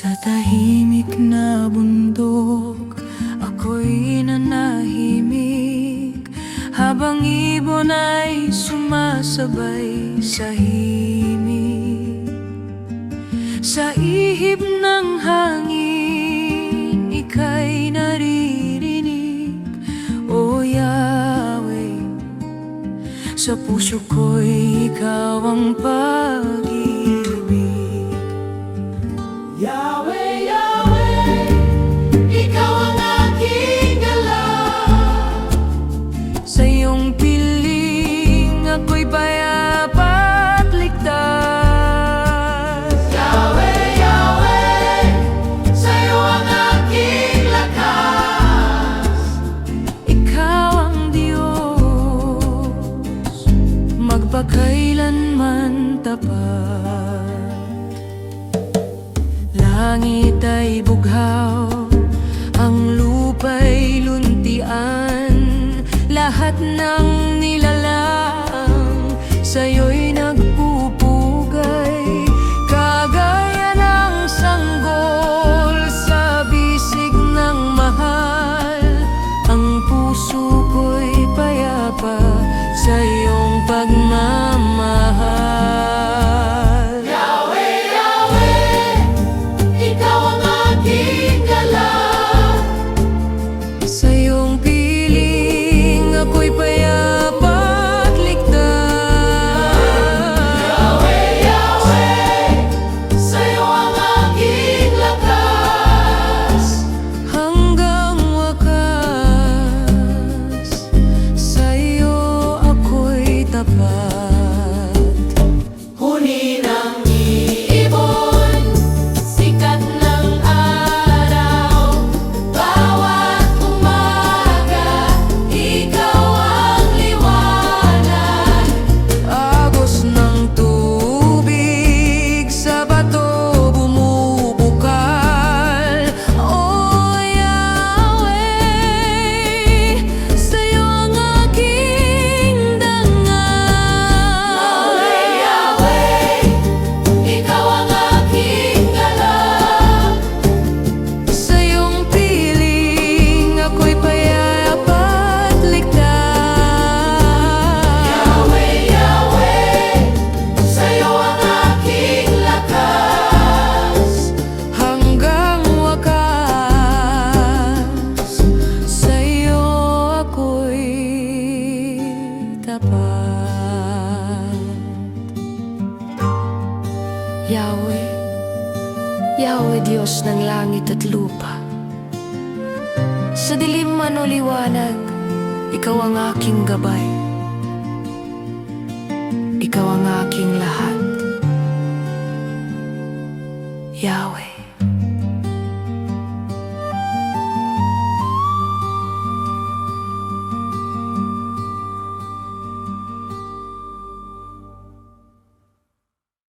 Sa tahimik na bundok sabay sa himig. Sa ihip ng hangin Ika'y naririnig. O Yahweh Sa puso ko'y ikaw ang pag mapakailanman tapat. Langit ay Yahweh Diyos ng langit at lupa. Sa dilim man o liwanag Ikaw ang aking gabay. Ikaw ang aking lahat. Yahweh